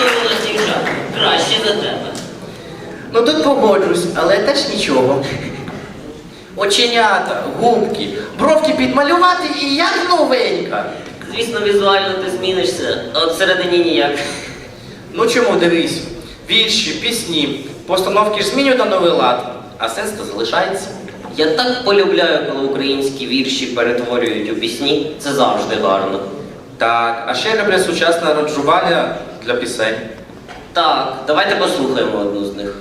виявилось дівчат краще за тебе. Ну тут погоджусь, але теж нічого. Оченята, губки, бровки підмалювати і як новенька. Звісно, візуально ти змінишся, а от всередині ніяк. Ну чому дивись? Вірші, пісні, постановки ж змінюють на новий лад, а сенс то залишається. Я так полюбляю, коли українські вірші перетворюють у пісні. Це завжди гарно. Так, а ще люблю сучасне аранжування для пісень. Так, давайте послухаємо одну з них.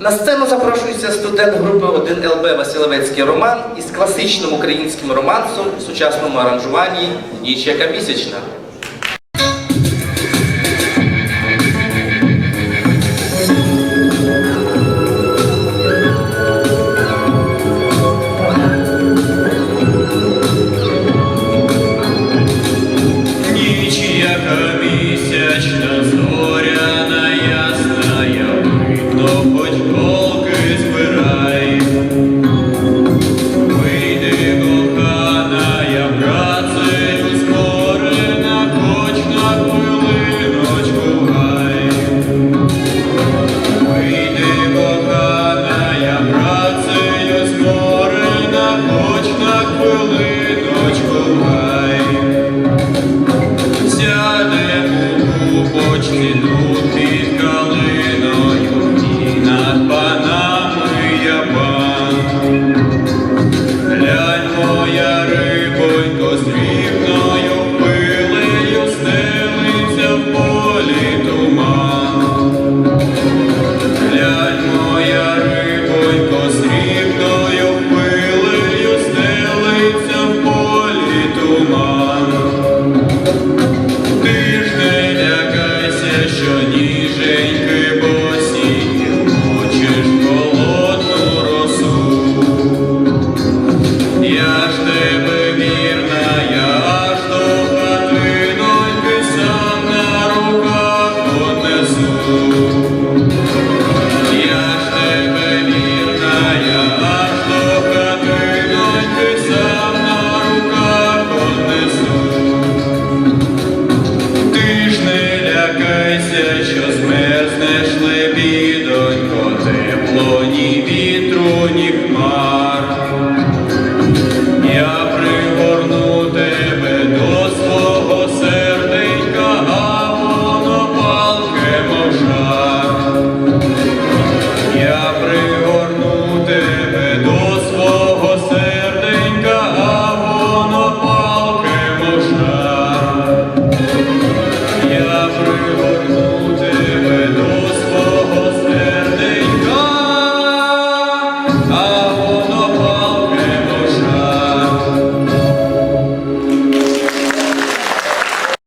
На сцену запрошується студент групи 1ЛБ Василевецький Роман із класичним українським романсом в сучасному аранжуванні Ніч яка місячна. Почті тут